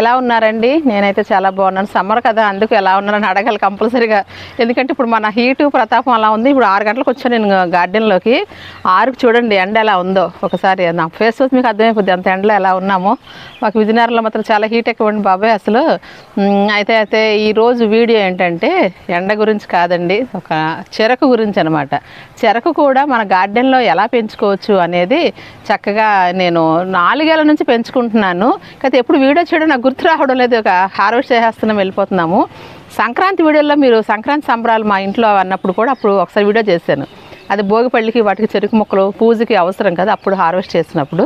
ఎలా ఉన్నారండి? నేనైతే చాలా బాగున్నాను. సమ్మర్ కదా అందుకు ఎలా ఉన్నారని అడగాలి కంపల్సరీగా. ఎందుకంటే ఇప్పుడు మన హీటు ప్రతాపం అలా ఉంది. ఇప్పుడు ఆరు గంటలకు వచ్చాను నేను గార్డెన్లోకి. ఆరుకు చూడండి ఎండ ఎలా ఉందో. ఒకసారి నా ఫేస్ చూసి మీకు అర్థమైపోద్ది అంత ఎండలో ఎలా ఉన్నామో. మాకు విజయనగరంలో మాత్రం చాలా హీట్ ఎక్కువ బాబాయ్ అసలు. అయితే అయితే ఈరోజు వీడియో ఏంటంటే ఎండ గురించి కాదండి. ఒక చెరకు గురించి అనమాట చెరకు కూడా మన గార్డెన్లో ఎలా పెంచుకోవచ్చు అనేది చక్కగా నేను నాలుగేళ్ళ నుంచి పెంచుకుంటున్నాను. అయితే ఎప్పుడు వీడియో చేయడం నాకు గుర్తు రావడం లేదు ఒక హార్వెస్ట్ చేసేస్తున్నాం వెళ్ళిపోతున్నాము. సంక్రాంతి వీడియోలో మీరు సంక్రాంతి సంబరాలు మా ఇంట్లో అన్నప్పుడు కూడా అప్పుడు ఒకసారి వీడియో చేశాను. అది భోగిపల్లికి వాటికి చెరుకు మొక్కలు పూజకి అవసరం కదా అప్పుడు హార్వెస్ట్ చేసినప్పుడు.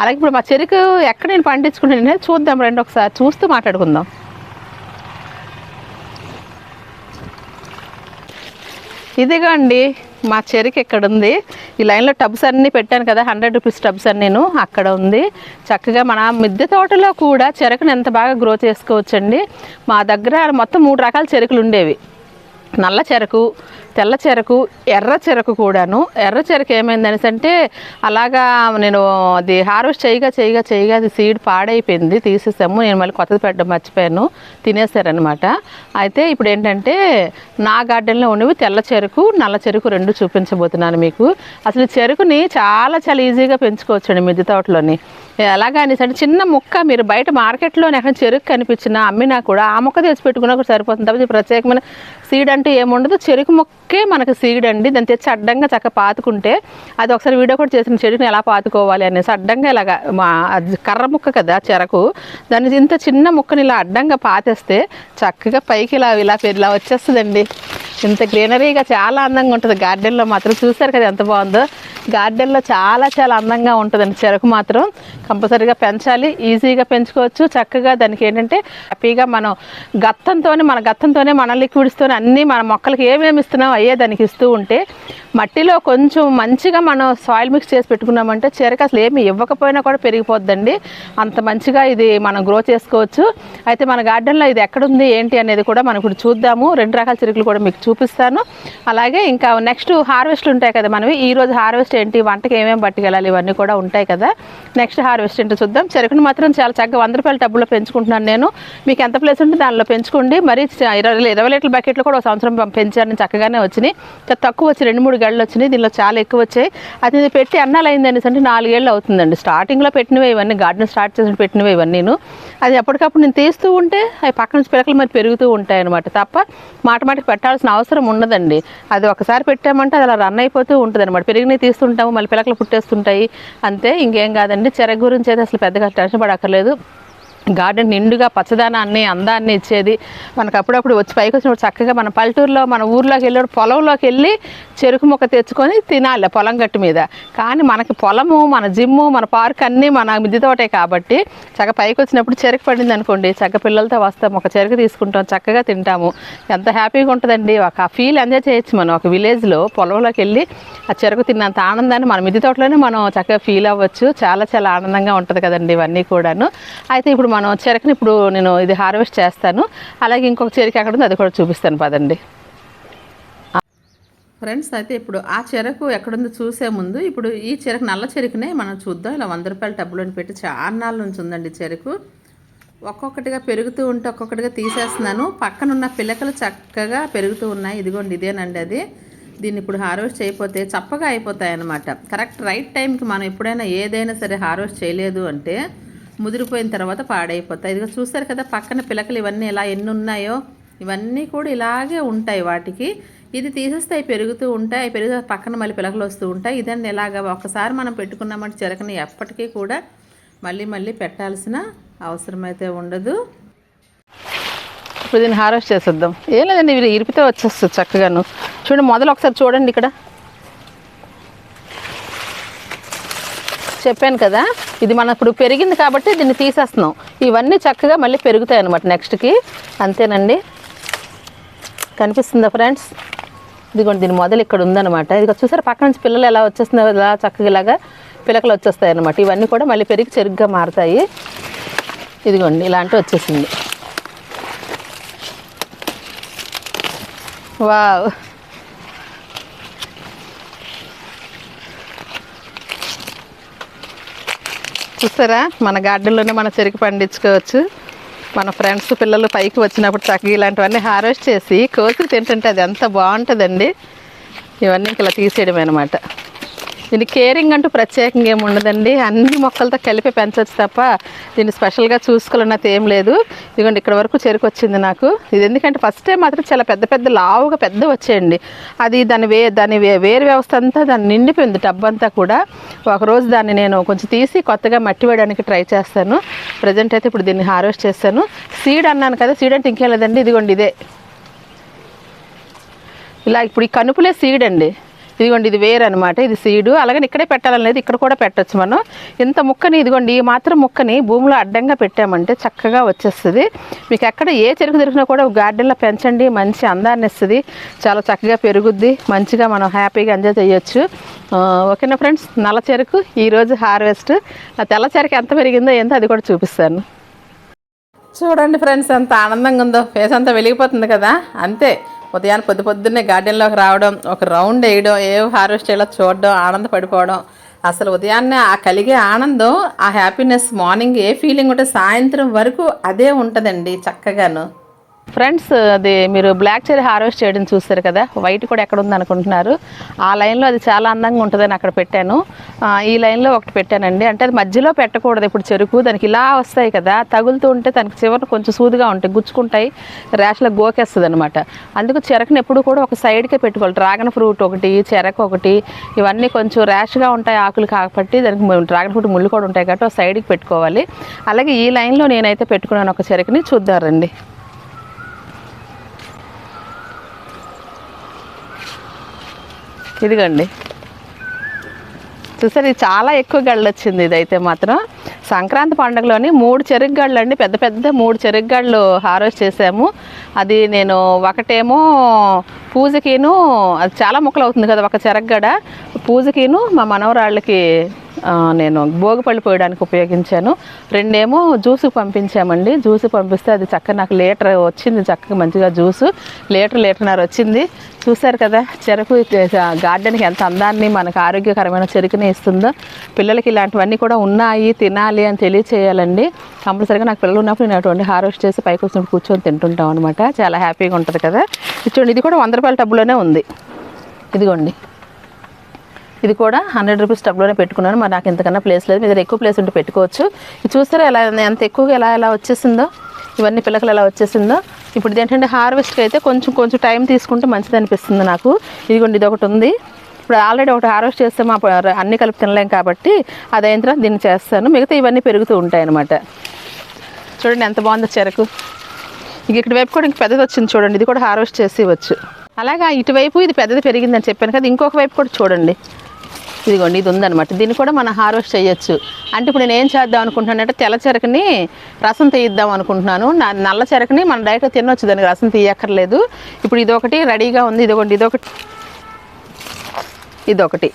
అలాగే ఇప్పుడు మా చెరుకు ఎక్కడ నేను పండించుకుంటే చూద్దాం రండి ఒకసారి చూస్తూ మాట్లాడుకుందాం. ఇదిగో అండి మా చెరుకు ఇక్కడ ఉంది ఈ లైన్లో టబ్స్ అన్నీ పెట్టాను కదా హండ్రెడ్ రూపీస్ టబ్స్ అని నేను అక్కడ ఉంది. చక్కగా మన మిద్దె తోటలో కూడా చెరుకుని ఎంత బాగా గ్రో చేసుకోవచ్చండి? మా దగ్గర మొత్తం మూడు రకాల చెరుకులు ఉండేవి. నల్ల చెరకు తెల్ల చెరకు ఎర్ర చెరకు కూడాను. ఎర్ర చెరకు ఏమైందనేసి అంటే అలాగా నేను అది హార్వెస్ట్ చేయగా చేయగా చేయగా అది సీడ్ పాడైపోయింది తీసేసాము. నేను మళ్ళీ కొత్తది పెట్టడం మర్చిపోయాను తినేసారనమాట అయితే ఇప్పుడు ఏంటంటే నా గార్డెన్లో ఉండేవి తెల్ల చెరుకు నల్ల చెరుకు రెండు చూపించబోతున్నాను మీకు. అసలు చెరుకుని చాలా చాలా ఈజీగా పెంచుకోవచ్చండి మిద్దె తోటలోని. ఎలాగా అనేసి చిన్న ముక్క మీరు బయట మార్కెట్లో ఎక్కడ చెరుకు కనిపించినా అమ్మినా కూడా ఆ మొక్క తెచ్చి పెట్టుకున్నా కూడా సరిపోతుంది. తప్ప ప్రత్యేకమైన సీడ్ అంటే ఏముండదు చెరుకు మొక్కే మనకు సీడ్ అండి. దాన్ని తెచ్చి అడ్డంగా చక్క పాతుకుంటే అది ఒకసారి వీడియో కూడా చేసిన చెరుకుని ఎలా పాతుకోవాలి అనేసి అడ్డంగా ఇలాగా మా కర్ర ముక్క కదా చెరకు. దాన్ని ఇంత చిన్న ముక్కని ఇలా అడ్డంగా పాతేస్తే చక్కగా పైకి ఇలా ఇలా ఇలా వచ్చేస్తుందండి. ఇంత గ్రీనరీగా చాలా అందంగా ఉంటుంది. గార్డెన్లో మాత్రం చూసారు కదా ఎంత బాగుందో? గార్డెన్లో చాలా చాలా అందంగా ఉంటుందండి చెరకు మాత్రం. కంపల్సరీగా పెంచాలి ఈజీగా పెంచుకోవచ్చు. చక్కగా దానికి ఏంటంటే హ్యాపీగా మనం గత్తంతోనే మన గత్తంతోనే మన లిక్విడ్స్తోనే అన్నీ మన మొక్కలకి ఏమేమి ఇస్తున్నాం అయ్యే దానికి ఇస్తూ ఉంటే మట్టిలో కొంచెం మంచిగా మనం సాయిల్ మిక్స్ చేసి పెట్టుకున్నామంటే చెరకు అసలు ఏమి ఇవ్వకపోయినా కూడా పెరిగిపోద్దండి. అంత మంచిగా ఇది మనం గ్రో చేసుకోవచ్చు. అయితే మన గార్డెన్లో ఇది ఎక్కడుంది ఏంటి అనేది కూడా మనం ఇప్పుడు చూద్దాము. రెండు రకాల చెరుకులు కూడా మీకు చూపిస్తాను. అలాగే ఇంకా నెక్స్ట్ హార్వెస్ట్లు ఉంటాయి కదా మనవి. ఈ రోజు హార్వెస్ట్ ఏంటి? వంటకి ఏమేమి పట్టుకెళ్ళాలి? ఇవన్నీ కూడా ఉంటాయి కదా. నెక్స్ట్ హార్వెస్ట్ ఏంటో చూద్దాం. చెరుకుని మాత్రం చాలా చక్కగా వంద రూపాయల టబ్బులో పెంచుకుంటున్నాను నేను. మీకు ఎంత ప్లేస్ ఉంటే దానిలో పెంచుకోండి. మరి ఇరవై ఇరవై లీటర్ల బకెట్లు కూడా ఒక సంవత్సరం పెంచాను చక్కగానే వచ్చినాయి. తక్కువ వచ్చి రెండు మూడు గళ్ళు వచ్చినాయి. దీనిలో చాలా ఎక్కువ వచ్చాయి. అది ఇది పెట్టి అన్నాలు అయింది అనేసి అంటే నాలుగేళ్ళు అవుతుందండి. స్టార్టింగ్లో పెట్టినవే ఇవన్నీ. గార్డెన్ స్టార్ట్ చేసి పెట్టినవే ఇవన్నీ నేను. అది ఎప్పటికప్పుడు నేను తీస్తూ ఉంటే అవి పక్క నుంచి పిలకలు మరి పెరుగుతూ ఉంటాయి అనమాట తప్ప మాట మాటకి పెట్టాల్సిన అవసరం ఉండదండి. అది ఒకసారి పెట్టామంటే అది అలా రన్ అయిపోతూ ఉంటుంది అనమాట పెరిగినవి తీస్తుంటాము మళ్ళీ పిలకలు పుట్టేస్తుంటాయి. అంతే ఇంకేం కాదండి. చెరకు గురించి అయితే అసలు పెద్దగా టెన్షన్ పడక్కర్లేదు. గార్డెన్ నిండుగా పచ్చదనాన్ని అందాన్ని ఇచ్చేది. మనకు అప్పుడప్పుడు వచ్చి పైకి వచ్చినప్పుడు చక్కగా మన పల్లెటూరులో మన ఊర్లోకి వెళ్ళి పొలంలోకి వెళ్ళి చెరుకు మొక్క తెచ్చుకొని తినాలి పొలం గట్టు మీద. కానీ మనకి పొలము మన జిమ్ము మన పార్క్ అన్నీ మన మిద్దె తోటే కాబట్టి చక్కగా పైకి వచ్చినప్పుడు చెరుకు పడింది అనుకోండి. చక్కగా పిల్లలతో వస్తాం ఒక చెరుకు తీసుకుంటాం చక్కగా తింటాము. ఎంత హ్యాపీగా ఉంటుందండి. ఒక ఫీల్ ఎంజాయ్ చేయొచ్చు మనం. ఒక విలేజ్లో పొలంలోకి వెళ్ళి ఆ చెరుకు తిన్నంత ఆనందాన్ని మన మిద్దె తోటలోనే మనం చక్కగా ఫీల్ అవ్వచ్చు. చాలా చాలా ఆనందంగా ఉంటుంది కదండి ఇవన్నీ కూడాను. అయితే ఇప్పుడు మనం చెరుకుని ఇప్పుడు నేను ఇది హార్వెస్ట్ చేస్తాను. అలాగే ఇంకొక చెరుకు ఎక్కడ ఉంది అది కూడా చూపిస్తాను. పదండి. ఫ్రెండ్స్ అయితే ఇప్పుడు ఆ చెరకు ఎక్కడుందో చూసే ముందు ఇప్పుడు ఈ చెరకు నల్ల చెరుకునే మనం చూద్దాం. ఇలా వంద రూపాయల టబ్బులోని పెట్టి చాలా నాళ్ళ నుంచి ఉందండి చెరుకు. ఒక్కొక్కటిగా పెరుగుతూ ఉంటే ఒక్కొక్కటిగా తీసేస్తున్నాను. పక్కన ఉన్న పిల్లకలు చక్కగా పెరుగుతూ ఉన్నాయి. ఇదిగోండి ఇదేనండి అది. దీన్ని ఇప్పుడు హార్వెస్ట్ చేయకపోతే చప్పగా అయిపోతాయి అన్నమాట కరెక్ట్ రైట్ టైంకి మనం ఎప్పుడైనా ఏదైనా సరే హార్వెస్ట్ చేయలేదు అంటే ముదిరిపోయిన తర్వాత పాడైపోతాయి. ఇదిగో చూస్తారు కదా పక్కన పిలకలు ఇవన్నీ ఎలా ఎన్ని ఉన్నాయో? ఇవన్నీ కూడా ఇలాగే ఉంటాయి వాటికి. ఇది తీసేస్తే అవి పెరుగుతూ ఉంటాయి అవి పెరిగి పక్కన మళ్ళీ పిలకలు వస్తూ ఉంటాయి. ఇదండి ఇలాగా ఒకసారి మనం పెట్టుకున్నామంటే చిరకని ఎప్పటికీ కూడా మళ్ళీ మళ్ళీ పెట్టాల్సిన అవసరం అయితే ఉండదు. ఇప్పుడు దీన్ని హార్వెస్ట్ చేసేద్దాం. ఏం లేదండి ఇవి ఇరిపితే వచ్చేస్తుంది చక్కగాను. చూడండి మొదలు ఒకసారి చూడండి ఇక్కడ. చెప్పాను కదా ఇది మన ఇప్పుడు పెరిగింది కాబట్టి దీన్ని తీసేస్తున్నాం. ఇవన్నీ చక్కగా మళ్ళీ పెరుగుతాయి అనమాట నెక్స్ట్కి అంతేనండి. కనిపిస్తుందా ఫ్రెండ్స్ ఇదిగోండి దీని మొదలు ఇక్కడ ఉందన్నమాట. ఇది చూసారు పక్క నుంచి పిల్లలు ఎలా వచ్చేస్తుందో ఇలా చక్కగా ఇలాగా పిలకలు వచ్చేస్తాయి అనమాట ఇవన్నీ కూడా మళ్ళీ పెరిగి చెరుగ్గా మారుతాయి. ఇదిగోండి ఇలాంటి వచ్చేసింది. వావ్! చూసారా మన గార్డెన్లోనే మన చెరుకు పండించుకోవచ్చు. మన ఫ్రెండ్స్ పిల్లలు పైకి వచ్చినప్పుడు చక్కగా ఇలాంటివన్నీ హార్వెస్ట్ చేసి కోసి తింటుంటే అది ఎంత బాగుంటుందండి. ఇవన్నీ ఇలా తీసేయడం అనమాట దీని కేరింగ్ అంటూ ప్రత్యేకంగా ఏమి ఉండదండి. అన్ని మొక్కలతో కలిపి పెంచవచ్చు తప్ప దీన్ని స్పెషల్గా చూసుకోవాలన్నది ఏం లేదు. ఇదిగోండి ఇక్కడ వరకు చెరుకు వచ్చింది నాకు. ఇది ఎందుకంటే ఫస్ట్ టైం మాత్రం చాలా పెద్ద పెద్ద లావుగా పెద్ద వచ్చేయండి. అది దాని వే దాని వే వేరు వ్యవస్థ అంతా దాన్ని నిండిపోయింది టబ్ అంతా కూడా. ఒకరోజు దాన్ని నేను కొంచెం తీసి కొత్తగా మట్టి వేయడానికి ట్రై చేస్తాను. ప్రజెంట్ అయితే ఇప్పుడు దీన్ని హార్వెస్ట్ చేస్తాను. సీడ్ అన్నాను కదా సీడ్ అంటే ఇంకేం లేదండి. ఇదిగోండి ఇదే. ఇలా ఇప్పుడు ఈ కనుపులే సీడ్ అండి. ఇదిగోండి ఇది వేరు అనమాట ఇది సీడు. అలాగని ఇక్కడే పెట్టాలనేది ఇక్కడ కూడా పెట్టొచ్చు మనం. ఇంత ముక్కని ఇదిగోండి ఈ మాత్రం ముక్కని భూమిలో అడ్డంగా పెట్టామంటే చక్కగా వచ్చేస్తుంది. మీకు ఎక్కడ ఏ చెరుకు దొరికినా కూడా గార్డెన్లో పెంచండి మంచి అందాన్ని ఇస్తుంది. చాలా చక్కగా పెరుగుద్ది మంచిగా మనం హ్యాపీగా ఎంజాయ్ చేయొచ్చు. ఓకేనా ఫ్రెండ్స్? నల్ల చెరుకు ఈరోజు హార్వెస్ట్. ఆ తెల్ల చెరుకు ఎంత పెరిగిందో ఏందో అది కూడా చూపిస్తాను. చూడండి ఫ్రెండ్స్ ఎంత ఆనందంగా ఉందో. ఫేస్ అంతా వెలిగిపోతుంది కదా అంతే. ఉదయాన్నే పొద్దు పొద్దున్నే గార్డెన్లోకి రావడం ఒక రౌండ్ వేయడం ఏ హార్వెస్ట్ చేయాలో చూడడం ఆనందపడిపోవడం. అసలు ఉదయాన్నే ఆ కలిగే ఆనందం ఆ హ్యాపీనెస్ మార్నింగ్ ఏ ఫీలింగ్ ఉంటే సాయంత్రం వరకు అదే ఉంటుందండి చక్కగాను. ఫ్రెండ్స్ అది మీరు బ్లాక్ చెరీ హార్వెస్ట్ చేయడం చూస్తారు కదా వైట్ కూడా ఎక్కడ ఉంది అనుకుంటున్నారు. ఆ లైన్లో అది చాలా అందంగా ఉంటుందని అక్కడ పెట్టాను. ఈ లైన్లో ఒకటి పెట్టానండి. అంటే అది మధ్యలో పెట్టకూడదు ఇప్పుడు చెరుకు దానికి ఇలా వస్తాయి కదా తగులుతూ ఉంటే దానికి చివరిన కొంచెం సూదిగా ఉంటాయి గుచ్చుకుంటాయి ర్యాష్లో గోకేస్తుంది అనమాట అందుకు చెరకుని ఎప్పుడు కూడా ఒక సైడ్కే పెట్టుకోవాలి. డ్రాగన్ ఫ్రూట్ ఒకటి చెరకు ఒకటి ఇవన్నీ కొంచెం ర్యాష్గా ఉంటాయి ఆకులు కాబట్టి దానికి డ్రాగన్ ఫ్రూట్ ముళ్ళు కూడా ఉంటాయి కాబట్టి ఒక సైడ్కి పెట్టుకోవాలి. అలాగే ఈ లైన్లో నేనైతే పెట్టుకున్నాను ఒక చెరకుని. చూద్దారండి ఇదిగోండి. చూసారు ఇది చాలా ఎక్కువ గళ్ళు వచ్చింది ఇదైతే మాత్రం. సంక్రాంతి పండుగలోని మూడు చెరుకు గళ్ళు అండి. పెద్ద పెద్ద మూడు చెరుకు గళ్ళు హార్వెస్ట్ చేసాము. అది నేను ఒకటేమో పూజకిను అది చాలా ముక్కలు అవుతుంది కదా ఒక చెరగడ పూజకిను మా మనవరాళ్ళకి నేను భోగిపళ్ళు పోయడానికి ఉపయోగించాను. రెండేమో జ్యూస్కి పంపించామండి. జ్యూస్ పంపిస్తే అది చక్కగా నాకు లీటర్ వచ్చింది చక్కగా మంచిగా జ్యూస్. లీటర్ లీటర్నర వచ్చింది. చూశారు కదా చెరకు గార్డెన్కి ఎంత అందాన్ని మనకు ఆరోగ్యకరమైన చెరుకుని ఇస్తుందో. పిల్లలకి ఇలాంటివన్నీ కూడా ఉన్నాయి తినాలి అని తెలియచేయాలండి. కంపల్సరీగా నాకు పిల్లలు ఉన్నప్పుడు నేను అటువంటి హార్వెస్ట్ చేసి పైకి వచ్చినప్పుడు కూర్చొని తింటుంటాం అనమాట చాలా హ్యాపీగా ఉంటుంది కదా. చూడండి ఇది కూడా వంద రూపాయల టబ్బులోనే ఉంది. ఇదిగోండి. ఇది కూడా హండ్రెడ్ రూపీస్ టబ్లోనే పెట్టుకున్నాను. మరి నాకు ఇంతకన్నా ప్లేస్ లేదు. మీ దగ్గర ఎక్కువ ప్లేస్ ఉంటే పెట్టుకోవచ్చు. ఇది చూస్తారా ఎలా ఎంత ఎక్కువగా ఎలా ఎలా వచ్చేసిందో? ఇవన్నీ పిల్లకలు ఎలా వచ్చేసిందో? ఇప్పుడు ఏంటంటే హార్వెస్ట్కి అయితే కొంచెం కొంచెం టైం తీసుకుంటే మంచిది అనిపిస్తుంది నాకు. ఇదిగోండి ఇది ఒకటి ఉంది. ఇప్పుడు ఆల్రెడీ ఒకటి హార్వెస్ట్ చేస్తే మా అన్ని కలిపి తినలేం కాబట్టి అది అయిన తర్వాత దీన్ని చేస్తాను. మిగతా ఇవన్నీ పెరుగుతూ ఉంటాయి అన్నమాట. చూడండి ఎంత బాగుందో చెరకు. ఇక ఇక్కడ వైపు కూడా ఇంక పెద్దది వచ్చింది చూడండి. ఇది కూడా హార్వెస్ట్ చేసి ఇవ్వచ్చు. అలాగా ఇటువైపు ఇది పెద్దది పెరిగిందని చెప్పాను కదా ఇంకొక వైపు కూడా చూడండి. ఇదిగోండి ఇది ఉందన్నమాట. దీన్ని కూడా మనం హార్వెస్ట్ చేయొచ్చు. అంటే ఇప్పుడు నేను ఏం చేద్దాం అనుకుంటున్నానంటే తెల్ల చెరకని రసం తీయిద్దాం అనుకుంటున్నాను. నా నల్ల చెరకని మనం డైరెక్ట్గా తినొచ్చు దానికి రసం తీయక్కర్లేదు. ఇప్పుడు ఇదొకటి రెడీగా ఉంది. ఇదిగోండి ఇదొకటి. ఇదొకటి.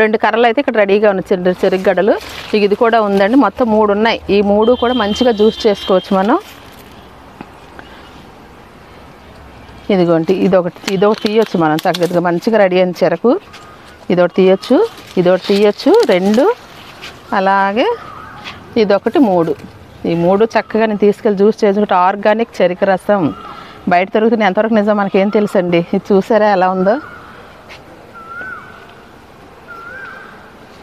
రెండు కర్రలు అయితే ఇక్కడ రెడీగా ఉన్నాయి చెరుకు గడలు ఇది కూడా ఉందండి. మొత్తం మూడు ఉన్నాయి. ఈ మూడు కూడా మంచిగా జ్యూస్ చేసుకోవచ్చు మనం. ఇదిగోండి ఇదొకటి ఇదొకటి తీయొచ్చు మనం చక్కగా మంచిగా రెడీ అయిన చెరకు ఇదొకటి తీయొచ్చు ఇదొకటి తీయొచ్చు రెండు అలాగే ఇదొకటి మూడు. ఈ మూడు చక్కగా నేను తీసుకెళ్ళి జ్యూస్ చేసుకుంటే ఆర్గానిక్ చెరుకు రసం. బయట దొరుకుతున్న ఎంతవరకు నిజం మనకేం తెలుసండి? ఇది చూసారా ఎలా ఉందో?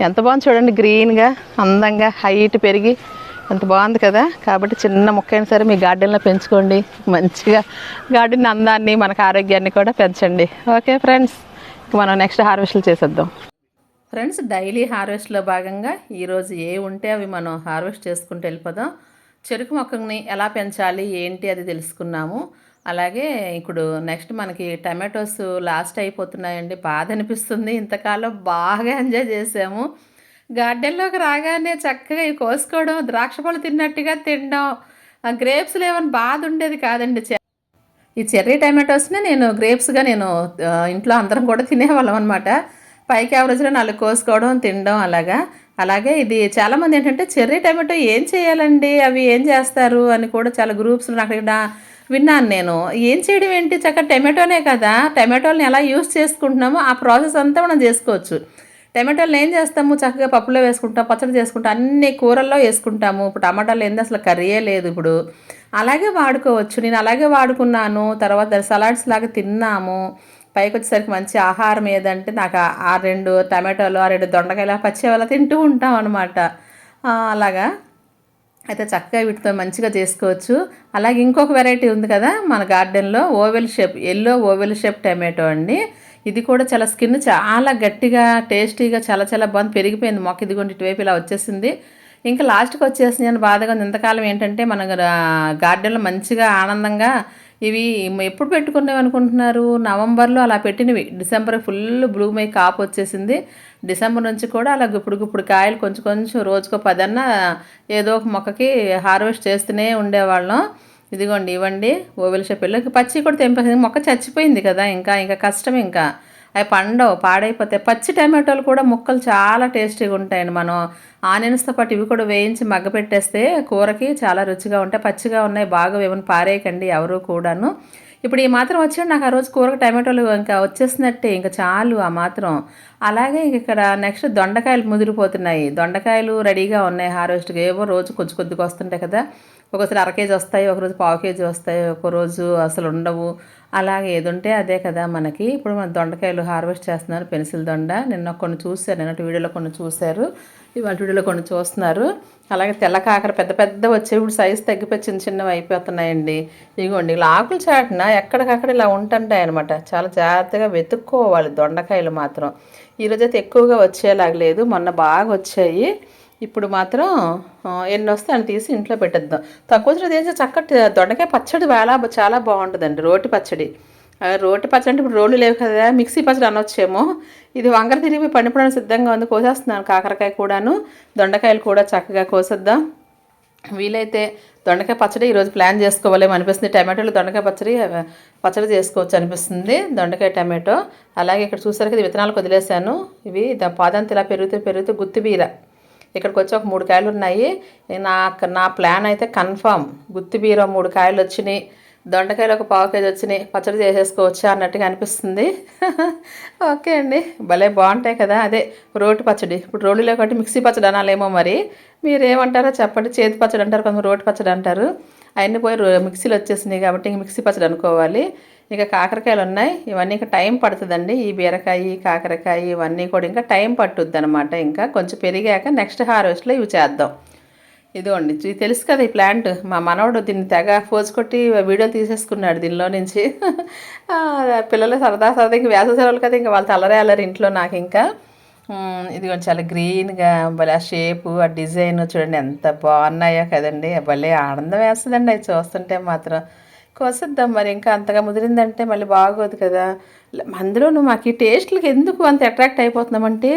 ఎంత బాగుంది చూడండి గ్రీన్గా అందంగా హైట్ పెరిగి అంత బాగుంది కదా. కాబట్టి చిన్న మొక్క అయినా సరే మీ గార్డెన్లో పెంచుకోండి. మంచిగా గార్డెన్ అందాన్ని మనకు ఆరోగ్యాన్ని కూడా పెంచండి. ఓకే ఫ్రెండ్స్ మనం నెక్స్ట్ హార్వెస్ట్లు చేసేద్దాం. ఫ్రెండ్స్ డైలీ హార్వెస్ట్లో భాగంగా ఈరోజు ఏ ఉంటే అవి మనం హార్వెస్ట్ చేసుకుంటూ వెళ్ళిపోదాం. చెరుకు మొక్కని ఎలా పెంచాలి ఏంటి అది తెలుసుకున్నాము. అలాగే ఇప్పుడు నెక్స్ట్ మనకి టమాటోస్ లాస్ట్ అయిపోతున్నాయండి. బాధ అనిపిస్తుంది. ఇంతకాలం బాగా ఎంజాయ్ చేసాము. గార్డెన్లోకి రాగానే చక్కగా ఇవి కోసుకోవడం ద్రాక్ష పళ్ళు తిన్నట్టుగా తినడం ఆ గ్రేప్స్ లేవని బాధ ఉండేది కాదండి చె- ఈ చెర్రీ టమాటోస్ని నేను గ్రేప్స్గా నేను ఇంట్లో అందరం కూడా తినేవాళ్ళం అనమాట పైకి యావరేజ్లో నాలుగు కోసుకోవడం తినడం అలాగా. అలాగే ఇది చాలామంది ఏంటంటే చెర్రీ టమాటో ఏం చేయాలండి? అవి ఏం చేస్తారు? అని కూడా చాలా గ్రూప్స్ నాకు ఇక్కడ విన్నాను నేను. ఏం చేయడం ఏంటి? చక్కగా టమాటోనే కదా. టమాటోని ఎలా యూస్ చేసుకుంటున్నామో ఆ ప్రాసెస్ అంతా మనం చేసుకోవచ్చు. టమాటాలు ఏం చేస్తాము? చక్కగా పప్పులో వేసుకుంటాం పచ్చడి చేసుకుంటాం అన్ని కూరల్లో వేసుకుంటాము. ఇప్పుడు టమాటాలు ఏంది? అసలు కర్రీయే లేదు ఇప్పుడు. అలాగే వాడుకోవచ్చు. నేను అలాగే వాడుకున్నాను. తర్వాత సలాడ్స్ లాగా తిన్నాము. పైకి వచ్చేసరికి మంచి ఆహారం ఏదంటే నాకు ఆ- రెండు టమాటాలు ఆ రెండు దొండకాయలు ఆ పచ్చి తింటూ ఉంటాం అనమాట అలాగా? అయితే చక్కగా వీటితో మంచిగా చేసుకోవచ్చు. అలాగే ఇంకొక వెరైటీ ఉంది కదా మన గార్డెన్లో oval shape yellow oval shape tomato అండి. ఇది కూడా చాలా స్కిన్ చాలా గట్టిగా టేస్టీగా చాలా చాలా బాగుంది. పెరిగిపోయింది మొక్క. ఇదిగోండి ఇటువైపు ఇలా వచ్చేసింది. ఇంకా లాస్ట్కి వచ్చేసి నేను బాధగా ఉంది. ఇంతకాలం ఏంటంటే మన గార్డెన్లో మంచిగా ఆనందంగా ఇవి ఎప్పుడు పెట్టుకునేవి అనుకుంటున్నారు? నవంబర్లో అలా పెట్టినవి. డిసెంబర్ ఫుల్ బ్లూ మై కాపు వచ్చేసింది. డిసెంబర్ నుంచి కూడా అలా గుప్పుడు గుప్పుడు కాయలు కొంచెం కొంచెం రోజుకో పదన్నా ఏదో ఒక మొక్కకి హార్వెస్ట్ చేస్తూనే ఉండేవాళ్ళం. ఇదిగోండి ఇవ్వండి. ఓవెల్ షేప్ పిల్లలకి పచ్చి కూడా తెంపేసింది మొక్క చచ్చిపోయింది కదా. ఇంకా ఇంకా కష్టం ఇంకా. అవి పండవు పాడైపోతాయి పచ్చి టమాటోలు కూడా ముక్కలు చాలా టేస్టీగా ఉంటాయండి. మనం ఆనియన్స్తో పాటు ఇవి కూడా వేయించి మగ్గ పెట్టేస్తే కూరకి చాలా రుచిగా ఉంటాయి పచ్చిగా ఉన్నాయి. బాగా ఏమైనా పారేయకండి ఎవరు కూడాను. ఇప్పుడు ఈ మాత్రం వచ్చాడు నాకు ఆ రోజు కూరకు టమాటోలు ఇంకా వచ్చేసినట్టే. ఇంకా చాలు ఆ మాత్రం. అలాగే ఇంక ఇక్కడ నెక్స్ట్ దొండకాయలు ముదిరిపోతున్నాయి. దొండకాయలు రెడీగా ఉన్నాయి హార్వెస్ట్కి. ఏవో రోజు కొద్ది కొద్దిగా వస్తుంటాయి కదా. ఒకసారి అర కేజీ వస్తాయి ఒకరోజు పావు కేజీ వస్తాయి ఒక రోజు అసలు ఉండవు. అలాగే ఏది ఉంటే అదే కదా మనకి. ఇప్పుడు మన దొండకాయలు హార్వెస్ట్ చేస్తున్నారు పెన్సిల్ దొండ. నిన్న కొన్ని చూశారు నిన్నటి వీడియోలో కొన్ని చూశారు. ఇవాళ వీడియోలో కొన్ని చూస్తున్నారు. అలాగే తెల్ల కాకర పెద్ద పెద్ద వచ్చే ఇప్పుడు సైజు తగ్గిపోయి చిన్న చిన్నవి అయిపోతున్నాయండి. ఇదిగోండి ఇలా ఆకులు చాటున ఎక్కడికక్కడ ఇలా ఉంటుంటాయి అనమాట చాలా జాగ్రత్తగా వెతుక్కోవాలి దొండకాయలు మాత్రం. ఈరోజైతే ఎక్కువగా వచ్చేలాగా లేదు మొన్న బాగా వచ్చాయి. ఇప్పుడు మాత్రం ఎన్ని వస్తే అని తీసి ఇంట్లో పెట్టేద్దాం. తక్కువ వచ్చిన చక్కటి దొండకాయ పచ్చడి చాలా చాలా బాగుంటుందండి రోటి పచ్చడి. రోటి పచ్చడి అంటే ఇప్పుడు రోళ్ళు లేవు కదా మిక్సీ పచ్చడి అనొచ్చేమో. ఇది వంగర తిరిగి పండిపోవడానికి సిద్ధంగా ఉంది కోసేస్తున్నాను కాకరకాయ కూడాను. దొండకాయలు కూడా చక్కగా కోసేద్దాం. వీలైతే దొండకాయ పచ్చడి ఈరోజు ప్లాన్ చేసుకోవాలేమో అనిపిస్తుంది. టమాటోలు దొండకాయ పచ్చడి పచ్చడి చేసుకోవచ్చు అనిపిస్తుంది. దొండకాయ టమాటో. అలాగే ఇక్కడ చూసరికి విత్తనాలు వదిలేశాను ఇవి పాదంతిలా ఇలా పెరుగుతూ పెరుగుతూ గుత్తిబీర ఇక్కడికి వచ్చి ఒక మూడు కాయలు ఉన్నాయి నా నా ప్లాన్ అయితే కన్ఫామ్. గుత్తిబీర మూడు కాయలు వచ్చినాయి దొండకాయలు ఒక పావు కేజీ వచ్చినాయి. పచ్చడి చేసేసుకోవచ్చు అన్నట్టుగా అనిపిస్తుంది. ఓకే అండి. భలే బాగుంటాయి కదా. అదే రోటి పచ్చడి. ఇప్పుడు రోడ్డులో కాబట్టి మిక్సీ పచ్చడి అనాలేమో మరి. మీరు ఏమంటారో చెప్పండి. చేతి పచ్చడి అంటారు కొంచెం రోటి పచ్చడి అంటారు. అవన్నీ పోయి రో- మిక్సీలు వచ్చేసినాయి కాబట్టి ఇంక మిక్సీ పచ్చడి అనుకోవాలి. ఇక కాకరకాయలు ఉన్నాయి. ఇవన్నీ ఇంకా టైం పడుతుందండి. ఈ బీరకాయ కాకరకాయ ఇవన్నీ కూడా ఇంకా టైం పట్టుద్ది అనమాట ఇంకా కొంచెం పెరిగాక నెక్స్ట్ హార్వెస్ట్లో ఇవి చేద్దాం. ఇదిగోండి ఇది తెలుసు కదా ఈ ప్లాంట్. మా మనవడు దీన్ని తెగ ఫోజ్ కొట్టి వీడియోలు తీసేసుకున్నాడు దీనిలో నుంచి. పిల్లలు సరదా సరదా ఇంక వేసవి సెలవులు కదా ఇంకా వాళ్ళు అల్లరే అల్లరి ఇంట్లో నాకు ఇంకా. ఇది కొంచెం చాలా గ్రీన్గా భలే ఆ షేపు ఆ డిజైన్ చూడండి ఎంత బాగున్నాయో కదండి. భలే ఆనందం వేస్తుందండి అవి చూస్తుంటే మాత్రం. కోసేద్దాం మరి. ఇంకా అంతగా ముదిరిందంటే మళ్ళీ బాగోదు కదా. అందులోనూ మాకు ఈ టేస్ట్లకి ఎందుకు అంత అట్రాక్ట్ అయిపోతున్నామంటే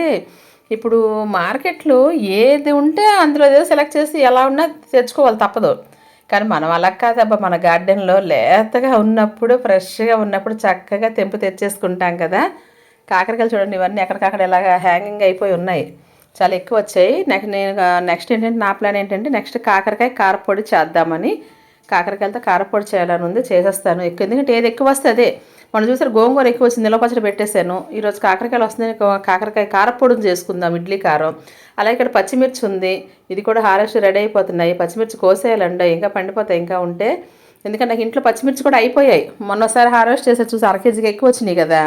ఇప్పుడు మార్కెట్లో ఏది ఉంటే అందులో ఏదో సెలెక్ట్ చేసి ఎలా ఉన్నా తెచ్చుకోవాలి తప్పదు. కానీ మనం అలా కాదబ్బా మన గార్డెన్లో లేతగా ఉన్నప్పుడు ఫ్రెష్గా ఉన్నప్పుడు చక్కగా తెంపు తెచ్చేసుకుంటాం కదా. కాకరకాయలు చూడండి ఇవన్నీ ఎక్కడికక్కడ ఇలాగ హ్యాంగింగ్ అయిపోయి ఉన్నాయి. చాలా ఎక్కువ వచ్చాయి. నెక్స్ట్ నేను నెక్స్ట్ ఏంటంటే నా ప్లాన్ ఏంటంటే నెక్స్ట్ కాకరకాయ కారపొడి చేద్దామని. కాకరకాయలతో కారపొడి చేయాలని ఉంది చేసేస్తాను. ఎక్కువ ఎందుకంటే ఏది ఎక్కువ వస్తే అదే. మనం చూసారు గోంగూర ఎక్కువ వచ్చింది నిలవ పచ్చడి పెట్టేశాను. ఈరోజు కాకరకాయలు వస్తున్నాయి కాకరకాయ కారపొడిని చేసుకుందాం ఇడ్లీ కారం. అలాగే ఇక్కడ పచ్చిమిర్చి ఉంది. ఇది కూడా హారెస్ట్ రెడీ అయిపోతున్నాయి. పచ్చిమిర్చి కోసేయాలండి ఇంకా పండిపోతాయి ఇంకా ఉంటే. ఎందుకంటే నాకు ఇంట్లో పచ్చిమిర్చి కూడా అయిపోయాయి. మొన్నసారి హార్వెస్ట్ చేసే చూసి అర కేజీకి ఎక్కువ వచ్చినాయి కదా.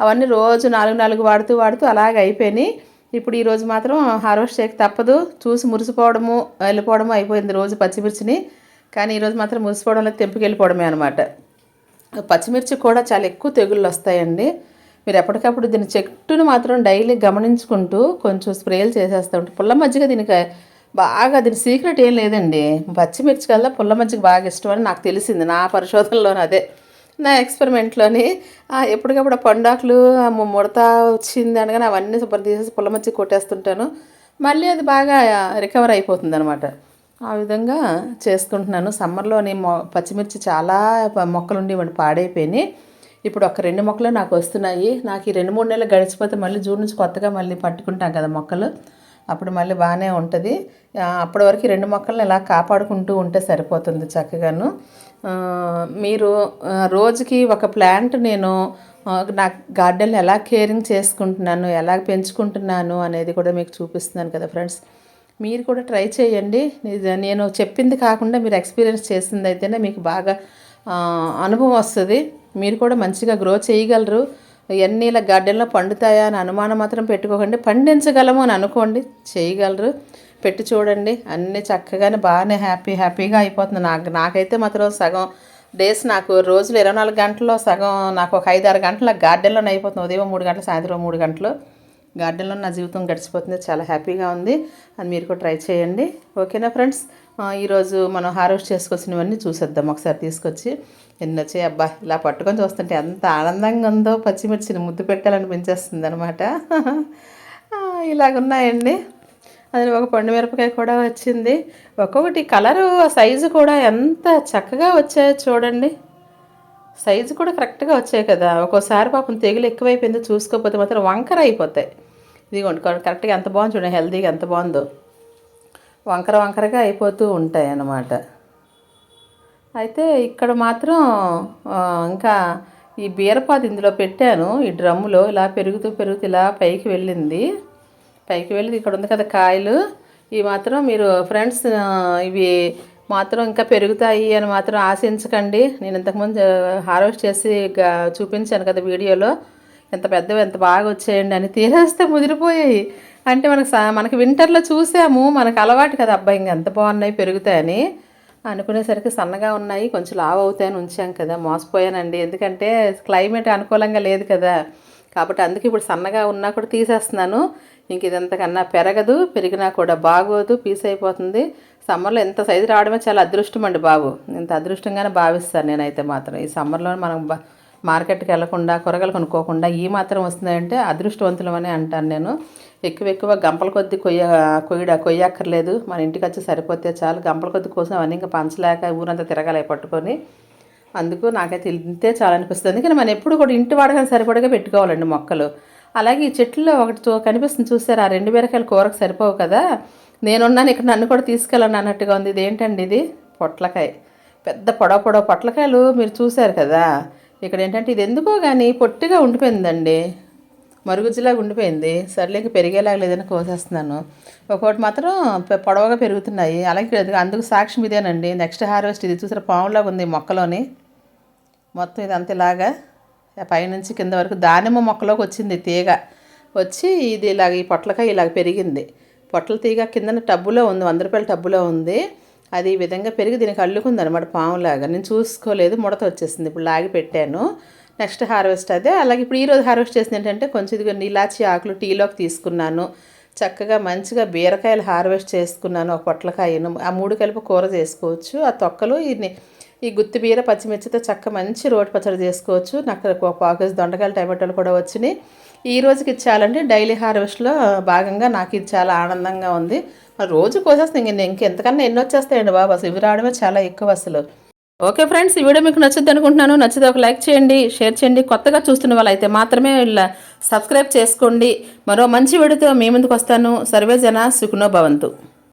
అవన్నీ రోజు నాలుగు నాలుగు వాడుతూ వాడుతూ అలాగే అయిపోయినాయి. ఇప్పుడు ఈరోజు మాత్రం హార్వెస్ట్ చేయక తప్పదు. చూసి మురిసిపోవడము వెళ్ళిపోవడము అయిపోయింది రోజు పచ్చిమిర్చిని. కానీ ఈరోజు మాత్రం మురిసిపోవడం తెంపుకెళ్ళిపోవడమే అనమాట పచ్చిమిర్చి కూడా చాలా ఎక్కువ తెగుళ్ళు వస్తాయండి. మీరు ఎప్పటికప్పుడు దీని చెట్టును మాత్రం డైలీ గమనించుకుంటూ కొంచెం స్ప్రేలు చేసేస్తూ ఉంటారు పుల్ల మజ్జిగ దీనికి బాగా దీని సీక్రెట్ ఏం లేదండి. పచ్చిమిర్చి కల్లా పుల్ల మజ్జిగ బాగా ఇష్టం అని నాకు తెలిసింది. నా పరిశోధనలోనే అదే. నా ఎక్స్పెరిమెంట్లోని ఎప్పటికప్పుడు ఆ పండాకులు ముడత వచ్చింది అనగానే అవన్నీ శుభ్రం తీసేసి పుల్ల మజ్జిగ కొట్టేస్తుంటాను. మళ్ళీ అది బాగా రికవర్ అయిపోతుంది అనమాట ఆ విధంగా చేసుకుంటున్నాను. సమ్మర్లోని మొ పచ్చిమిర్చి చాలా మొక్కలు మొక్కలుండి పాడైపోయినాయి. ఇప్పుడు ఒక రెండు మొక్కలు నాకు వస్తున్నాయి. నాకు ఈ రెండు మూడు నెలలు గడిచిపోతే మళ్ళీ జూన్ నుంచి కొత్తగా మళ్ళీ పట్టుకుంటాం కదా మొక్కలు. అప్పుడు మళ్ళీ బాగానే ఉంటుంది. అప్పటి వరకు రెండు మొక్కలను ఇలా కాపాడుకుంటూ ఉంటే సరిపోతుంది చక్కగాను. మీరు రోజుకి ఒక ప్లాంట్ నేను నా గార్డెన్ ఎలా కేరింగ్ చేసుకుంటున్నాను ఎలా పెంచుకుంటున్నాను అనేది కూడా మీకు చూపిస్తున్నాను కదా ఫ్రెండ్స్. మీరు కూడా ట్రై చేయండి. నేను చెప్పింది కాకుండా మీరు ఎక్స్పీరియన్స్ చేసింది అయితేనే మీకు బాగా అనుభవం వస్తుంది. మీరు కూడా మంచిగా గ్రో చేయగలరు. ఇవన్నీ ఇలా గార్డెన్లో పండుతాయా అని అనుమానం మాత్రం పెట్టుకోకండి. పండించగలము అని అనుకోండి చేయగలరు. పెట్టి చూడండి. అన్నీ చక్కగానే బాగానే హ్యాపీ హ్యాపీగా అయిపోతుంది. నాకు నాకైతే మాత్రం సగం డేస్ నాకు రోజులు ఇరవై నాలుగు గంటల్లో సగం నాకు ఒక ఐదు ఆరు గంటల గార్డెన్లోనే అయిపోతుంది. ఉదయం మూడు గంటలు సాయంత్రం మూడు గంటలు. గార్డెన్లో నా జీవితం గడిచిపోతుంది. చాలా హ్యాపీగా ఉంది. అది మీరు కూడా ట్రై చేయండి. ఓకేనా ఫ్రెండ్స్? ఈరోజు మనం హార్వెస్ట్ చేసుకొచ్చినవన్నీ చూసేద్దాం. ఒకసారి తీసుకొచ్చి ఎన్ని వచ్చాయి అబ్బా ఇలా పట్టుకొని చూస్తుంటే ఎంత ఆనందంగా ఉందో. పచ్చిమిర్చిని ముద్దు పెట్టాలనిపించేస్తుంది అనమాట ఇలాగున్నాయండి. అది ఒక పండు మిరపకాయ కూడా వచ్చింది. ఒక్కొక్కటి కలరు సైజు కూడా ఎంత చక్కగా వచ్చాయో చూడండి. సైజు కూడా కరెక్ట్గా వచ్చాయి కదా. ఒక్కోసారి పాపం తెగులు ఎక్కువైపోయిందో చూసుకోకపోతే మాత్రం వంకర అయిపోతాయి. ఇదిగోండి కరెక్ట్గా ఎంత బాగుంది చూడండి హెల్తీగా ఎంత బాగుందో. వంకర వంకరగా అయిపోతూ ఉంటాయి అన్నమాట అయితే ఇక్కడ మాత్రం ఇంకా ఈ బీరపాదు ఇందులో పెట్టాను. ఈ డ్రమ్ములో ఇలా పెరుగుతూ పెరుగుతూ ఇలా పైకి వెళ్ళింది. పైకి వెళ్ళి ఇక్కడ ఉంది కదా కాయలు. ఇవి మాత్రం మీరు ఫ్రెండ్స్ ఇవి మాత్రం ఇంకా పెరుగుతాయి అని మాత్రం ఆశించకండి. నేను ఇంతకుముందు హార్వెస్ట్ చేసి చూపించాను కదా వీడియోలో. ఎంత పెద్దవి ఎంత బాగా వచ్చేయండి అని తీసేస్తే ముదిరిపోయాయి. అంటే మనకు సా- మనకి వింటర్లో చూసాము మనకు అలవాటు కదా అబ్బాయి ఇంకా ఎంత బాగున్నాయి పెరుగుతాయని. అనుకునేసరికి సన్నగా ఉన్నాయి కొంచెం లావు అవుతాయని ఉంచాం కదా మోసపోయానండి. ఎందుకంటే క్లైమేట్ అనుకూలంగా లేదు కదా. కాబట్టి అందుకే ఇప్పుడు సన్నగా ఉన్నా కూడా తీసేస్తున్నాను. ఇంక ఇదంతకన్నా పెరగదు పెరిగినా కూడా బాగోదు పీస్ అయిపోతుంది. సమ్మర్లో ఎంత సైజు రావడమే చాలా అదృష్టం అండి బాబు. ఇంత అదృష్టంగానే భావిస్తాను నేనైతే మాత్రం. ఈ సమ్మర్లో మనం మార్కెట్కి వెళ్ళకుండా కూరగాయలు కొనుక్కోకుండా ఈ మాత్రం వస్తున్నాయంటే అదృష్టవంతులమని అంటాను నేను. ఎక్కువ ఎక్కువ గంపల కొద్ది కొయ్య కొయ్యడ కొయ్యక్కర్లేదు. మన ఇంటికి వచ్చి సరిపోతే చాలు. గంపల కొద్ది కోసం అవన్నీ ఇంకా పంచలేక ఊరంతా తిరగాలి పట్టుకొని. అందుకు నాకైతే ఇంతే చాలా అనిపిస్తుంది అందుకని మనం ఎప్పుడు కూడా ఇంటి వాడకానికి సరిపడగా పెట్టుకోవాలండి మొక్కలు. అలాగే ఈ చెట్లలో ఒకటి చూ- కనిపిస్తుంది చూసారు? ఆ రెండు బీరకాయలు కూరకు సరిపోవు కదా? నేనున్నాను ఇక్కడ నన్ను కూడా తీసుకెళ్ళను అన్నట్టుగా ఉంది. ఇది ఏంటండి ఇది? పొట్లకాయ. పెద్ద పొడవ పొడవ పొట్లకాయలు మీరు చూశారు కదా. ఇక్కడ ఏంటంటే ఇది ఎందుకో కానీ పొట్టిగా ఉండిపోయిందండి. మరుగుజ్జులాగా ఉండిపోయింది. సర్లేక పెరిగేలాగా లేదని కోసేస్తున్నాను. ఒకటి మాత్రం పొడవగా పెరుగుతున్నాయి. అలాగే అందుకు సాక్ష్యం ఇదేనండి. నెక్స్ట్ హార్వెస్ట్ ఇది చూసారా? పాములాగా ఉంది మొక్కలోని. మొత్తం ఇది అంతలాగా. పైనుంచి కింద వరకు దానిమ్మ మొక్కలోకి వచ్చింది తీగ. వచ్చి ఇది ఇలాగ ఈ పొట్లకాయ ఇలాగ పెరిగింది. పొట్టల తీగ కిందన టబ్బులో ఉంది వంద రూపాయల టబ్బులో ఉంది. అది ఈ విధంగా పెరిగి దీనికి అల్లుకుంది అనమాట పాములాగా. నేను చూసుకోలేదు ముడత వచ్చేసింది. ఇప్పుడు లాగి పెట్టాను. నెక్స్ట్ హార్వెస్ట్ అదే. అలాగే ఇప్పుడు ఈరోజు హార్వెస్ట్ చేసింది ఏంటంటే కొంచెం ఇదిగో నీలాచి ఆకులు టీలోకి తీసుకున్నాను. చక్కగా మంచిగా బీరకాయలు హార్వెస్ట్ చేసుకున్నాను ఒక పొట్లకాయను. ఆ మూడు కలిపి కూర చేసుకోవచ్చు. ఆ తొక్కలు ఈ ఈ గుత్తి బీర పచ్చిమిర్చితో చక్క మంచి రోటి పచ్చడి చేసుకోవచ్చు. నాకు ఒక పాకేజ్ దొండకాయలు టమాటోలు కూడా వచ్చినాయి. ఈ రోజుకి ఇచ్చాలంటే డైలీ హార్వెస్ట్లో భాగంగా నాకు ఇది చాలా ఆనందంగా ఉంది. మరి రోజు కోసేస్తే ఇంక ఇంకెంతకన్నా ఎన్ని వచ్చేస్తాయండి బాబు? అసలు ఇవి రావడమే చాలా ఎక్కువ అసలు. ఓకే ఫ్రెండ్స్ ఈ వీడియో మీకు నచ్చుద్ది అనుకుంటున్నాను. నచ్చితే ఒక లైక్ చేయండి షేర్ చేయండి. కొత్తగా చూస్తున్న వాళ్ళైతే మాత్రమే ఇలా సబ్స్క్రైబ్ చేసుకోండి. మరో మంచి వీడియోతో మీ ముందుకు వస్తాను. సర్వే జన సుఖనో భవంతు.